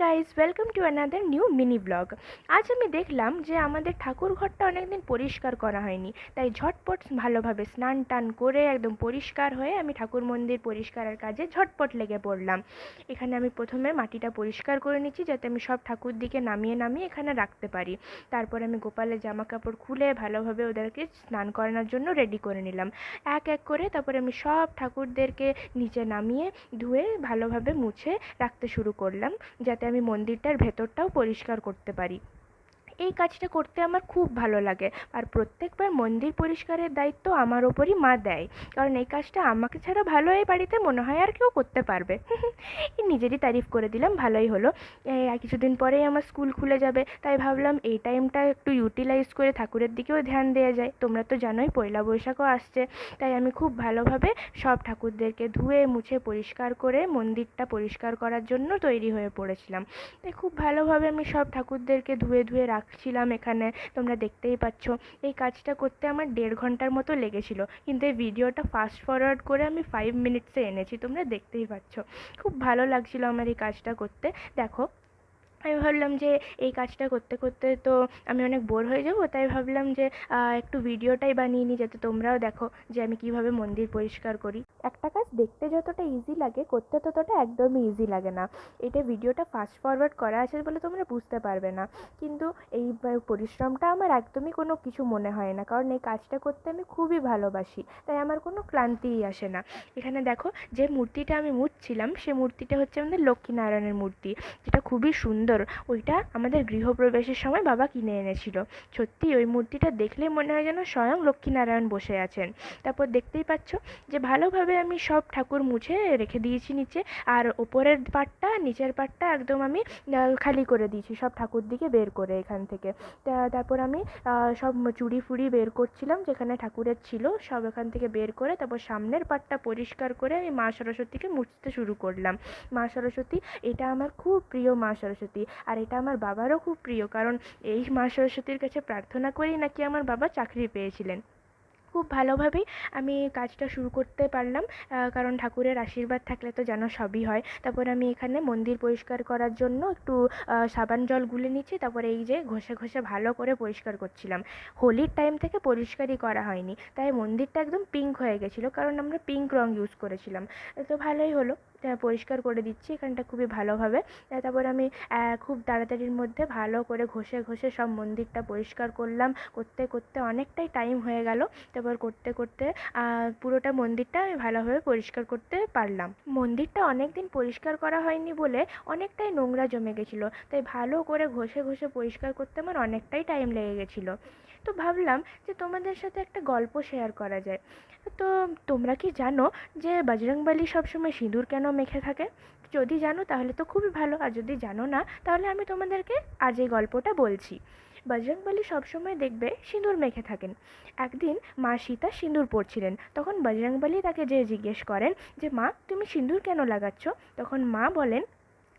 Guys welcome to another new mini blog আজ আমি দেখলাম যে আমাদের ঠাকুর ঘরটা অনেকদিন পরিষ্কার করা হয়নি। তাই ঝটপট ভালোভাবে স্নান টান করে একদম পরিষ্কার হয়ে আমি ঠাকুর মন্দির পরিষ্কারের কাজে ঝটপট লেগে পড়লাম। এখানে আমি প্রথমে মাটিটা পরিষ্কার করে নিচ্ছি যাতে আমি সব ঠাকুর দিকে নামিয়ে নামিয়ে এখানে রাখতে পারি। তারপর আমি গোপালের জামা কাপড় খুলে ভালোভাবে ওদেরকে স্নান করানোর জন্য রেডি করে নিলাম। এক এক করে তারপরে আমি সব ঠাকুরদেরকে নিচে নামিয়ে ধুয়ে ভালোভাবে মুছে রাখতে শুরু করলাম। যাতে আমি মন্দিরটার ভেতরটাও পরিষ্কার করতে পারি। এই কাজটা করতে আমার খুব ভালো লাগে। আর প্রত্যেকবার মন্দির পরিষ্কারের দায়িত্ব আমার ওপরই মা দেয়। কারণ এই কাজটা আমাকে ছাড়া ভালো এই বাড়িতে মনে হয় আর কেউ করতে পারবে। নিজেরই তারিফ করে দিলাম, ভালোই হলো। কিছুদিন পরেই আমার স্কুল খুলে যাবে। তাই ভাবলাম এই টাইমটা একটু ইউটিলাইজ করে ঠাকুরের দিকেও ধ্যান দেওয়া যায়। তোমরা তো জানোই পয়লা বৈশাখও আসছে। তাই আমি খুব ভালোভাবে সব ঠাকুরদেরকে ধুয়ে, মুছে, পরিষ্কার করে, মন্দিরটা পরিষ্কার করার জন্য তৈরি হয়ে পড়েছিলাম। তাই খুব ভালোভাবে আমি সব ঠাকুরদেরকে ধুয়ে ধুয়ে রাখছিলাম এখানে, তোমরা দেখতেই পাচ্ছ। এই কাজটা করতে আমার দেড় ঘণ্টার মতো লেগেছিল। কিন্তু এই ভিডিওটা ফাস্ট ফরওয়ার্ড করে আমি ফাইভ মিনিটসে এনেছি, তোমরা দেখতেই পাচ্ছ। খুব ভালো লাগছিল আমার এই কাজটা করতে। দেখো আমি ভাবলাম যে এই কাজটা করতে করতে তো আমি অনেক বোর হয়ে যাব, তাই ভাবলাম যে একটু ভিডিওটাই বানিয়ে নিই যাতে তোমরাও দেখো যে আমি কীভাবে মন্দির পরিষ্কার করি। একটা কাজ দেখতে যতটা ইজি লাগে, করতে ততটা একদমই ইজি লাগে না। এটা ভিডিওটা ফাস্ট ফরওয়ার্ড করা আছে বলে তোমরা বুঝতে পারবে না। কিন্তু এই পরিশ্রমটা আমার একদমই কোনো কিছু মনে হয় না। কারণ এই কাজটা করতে আমি খুবই ভালোবাসি, তাই আমার কোনো ক্লান্তিই আসে না। এখানে দেখো যে মূর্তিটা আমি মুছছিলাম, সে মূর্তিটা হচ্ছে আমাদের লক্ষ্মীনারায়ণের মূর্তি। যেটা খুবই সুন্দর ওইটা আমাদের গৃহপ্রবেশের সময় বাবা কিনে এনেছিল। সত্যি ওই মূর্তিটা দেখলেই মনে হয় যেন স্বয়ং লক্ষ্মীনারায়ণ বসে আছেন। তারপর দেখতেই পাচ্ছ যে ভালোভাবে আমি সব ঠাকুর মুছে রেখে দিয়েছি নিচে। আর ওপরের পার্টটা নিচের পার্টটা একদম আমি খালি করে দিয়েছি। সব ঠাকুর দিকে বের করে এখান থেকে। তারপর আমি সব চুড়ি ফুড়ি বের করছিলাম যেখানে ঠাকুরের ছিল। সব এখান থেকে বের করে তারপর সামনের পার্টটা পরিষ্কার করে আমি মা সরস্বতীকে মুছতে শুরু করলাম। মা সরস্বতী, এটা আমার খুব প্রিয় মা সরস্বতী। আর এটা আমার বাবারও খুব প্রিয়, কারণ এই মা সরস্বতীর কাছে প্রার্থনা করেই নাকি আমার বাবা চাকরি পেয়েছিলেন। খুব ভালোভাবেই আমি কাজটা শুরু করতে পারলাম কারণ ঠাকুরের আশীর্বাদ থাকলে তো যেন সবই হয়। তারপর আমি এখানে মন্দির পরিষ্কার করার জন্য একটু সাবান জল গুলে নিচ্ছি, তারপরে এই যে ঘষে ঘষে ভালো করে পরিষ্কার করছিলাম। হোলির টাইম থেকে পরিষ্কারই করা হয়নি, তাই মন্দিরটা একদম পিঙ্ক হয়ে গেছিল, কারণ আমরা পিঙ্ক রঙ ইউজ করেছিলাম। তো ভালোই হলো। পরিষ্কার করে দিচ্ছি, এখানটা খুবই ভালোভাবে তারপর আমি খুব তাড়াতাড়ির মধ্যে ভালো করে ঘষে ঘষে সব মন্দিরটা পরিষ্কার করলাম। করতে করতে অনেকটাই টাইম হয়ে গেল। তারপর করতে করতে পুরোটা মন্দিরটা আমি ভালোভাবে পরিষ্কার করতে পারলাম। মন্দিরটা অনেক দিন পরিষ্কার করা হয়নি বলে অনেকটাই নোংরা জমে গেছিল। তাই ভালো করে ঘষে ঘষে পরিষ্কার করতে আমার অনেকটাই টাইম লেগে গেছিল। তো ভাবলাম যে তোমাদের সাথে একটা গল্প শেয়ার করা যায়। তো তোমরা কি জানো যে বজরংবলী সবসময় সিঁদুর কেন মেখে থাকে? যদি জানো তাহলে তো খুবই ভালো, আর যদি জানো না তাহলে আমি তোমাদেরকে আজ এই গল্পটা বলছি। বজরংবলী সবসময় দেখবে সিঁদুর মেখে থাকেন। একদিন মা সীতা সিঁদুর পরছিলেন। তখন বজরংবলী তাকে যে জিজ্ঞেস করেন যে, মা, তুমি সিঁদুর কেন লাগাচ্ছ? তখন মা বলেন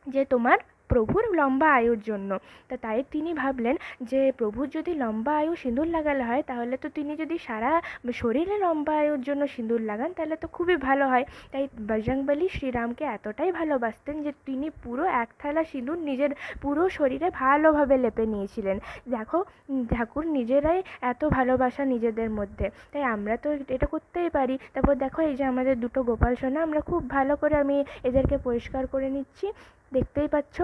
যে, তোমার প্রভুর লম্বা আয়ুর জন্য। তা তাই তিনি ভাবলেন যে, প্রভুর যদি লম্বা আয়ু সিঁদুর লাগালে হয়, তাহলে তো তিনি যদি সারা শরীরে লম্বা আয়ুর জন্য সিঁদুর লাগান, তাহলে তো খুবই ভালো হয়। তাই বজরংবলী শ্রীরামকে এতটাই ভালোবাসতেন যে, তিনি পুরো এক থালা সিঁদুর নিজের পুরো শরীরে ভালোভাবে লেপে নিয়েছিলেন। দেখো, ঠাকুর নিজেরাই এত ভালোবাসা নিজেদের মধ্যে। তাই আমরা তো এটা করতেই পারি। তারপর দেখো, এই যে আমাদের দুটো গোপাল সোনা, আমরা খুব ভালো করে আমি এদেরকে পরিষ্কার করে নিচ্ছি। দেখতেই পাচ্ছ।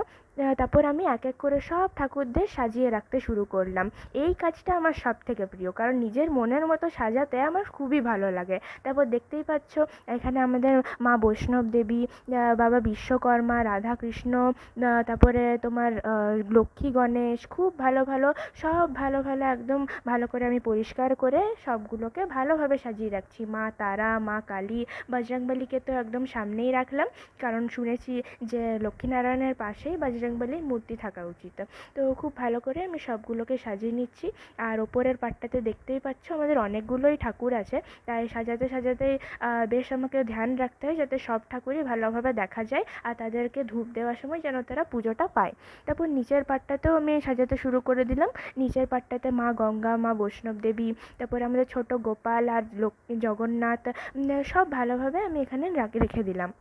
তারপর আমি এক এক করে সব ঠাকুরদের সাজিয়ে রাখতে শুরু করলাম। এই কাজটা আমার সব থেকে প্রিয়, কারণ নিজের মনের মতো সাজাতে আমার খুবই ভালো লাগে। তারপর দেখতেই পাচ্ছ, এখানে আমাদের মা বৈষ্ণব দেবী বাবা বিশ্বকর্মা, রাধাকৃষ্ণ তারপরে তোমার লক্ষ্মী গণেশ, খুব ভালো ভালো, সব ভালো ভালো, একদম ভালো করে আমি পরিষ্কার করে সবগুলোকে ভালোভাবে সাজিয়ে রাখছি। মা তারা, মা কালী, বজরংবলীকে তো একদম সামনেই রাখলাম। কারণ শুনেছি যে লক্ষ্মীনারায়ণের পাশেই বজরং বজরংবলীর মূর্তি থাকা উচিত। তো খুব ভালো করে আমি সবগুলোকে সাজিয়ে নিচ্ছি। আর ওপরের পার্টটাতে দেখতেই পাচ্ছ আমাদের অনেকগুলোই ঠাকুর আছে। তাই সাজাতে সাজাতেই বেশ আমাকে ধ্যান রাখতে হয় যাতে সব ঠাকুরই ভালোভাবে দেখা যায় আর তাদেরকে ধূপ দেওয়ার সময় যেন তারা পুজোটা পায়। তারপর নিচের পার্টটাতেও আমি সাজাতে শুরু করে দিলাম। নিচের পার্টটাতে মা গঙ্গা, মা বৈষ্ণব দেবী, তারপরে আমাদের ছোট গোপাল আর জগন্নাথ সব ভালোভাবে আমি এখানে রেখে দিলাম।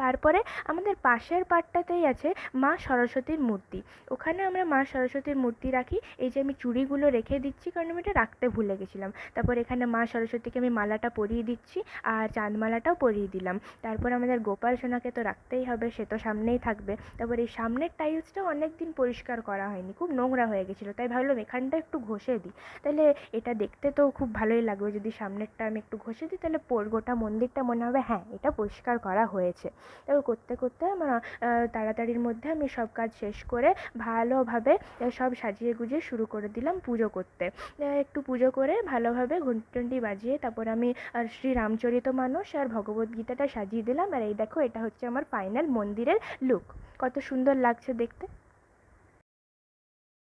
তারপরে আমাদের পাশের পাড়টাতেই আছে মা সরস্বতীর মূর্তি। ওখানে আমরা মা সরস্বতীর মূর্তি রাখি। এই যে আমি চুড়িগুলো রেখে দিচ্ছি, কারণ আমি এটা রাখতে ভুলে গেছিলাম। তারপর এখানে মা সরস্বতীকে আমি মালাটা পরিয়ে দিচ্ছি আর চাঁদমালাটাও পরিয়ে দিলাম। তারপর আমাদের গোপাল সোনাকে তো রাখতেই হবে, সে তো সামনেই থাকবে। তারপর এই সামনের টাইলসটাও অনেক দিন পরিষ্কার করা হয়নি, খুব নোংরা হয়ে গেছিল। তাই ভাবলাম এখানটা একটু ঘষে দিই। তাহলে এটা দেখতে তো খুব ভালোই লাগবে। যদি সামনেরটা আমি একটু ঘষে দিই, তাহলে গোটা মন্দিরটা মনে হবে হ্যাঁ এটা পরিষ্কার করা হয়েছে। তারপর করতে করতে আমার তাড়াতাড়ির মধ্যে আমি সব কাজ শেষ করে ভালোভাবে সব সাজিয়ে গুজিয়ে শুরু করে দিলাম পুজো করতে। একটু পুজো করে ভালোভাবে ঘন্টি টন্টি বাজিয়ে তারপর আমি শ্রী রামচরিত মানস আর ভগবদ্গীতাটা সাজিয়ে দিলাম। আর এই দেখো, এটা হচ্ছে আমার ফাইনাল মন্দিরের লুক কত সুন্দর লাগছে দেখতে।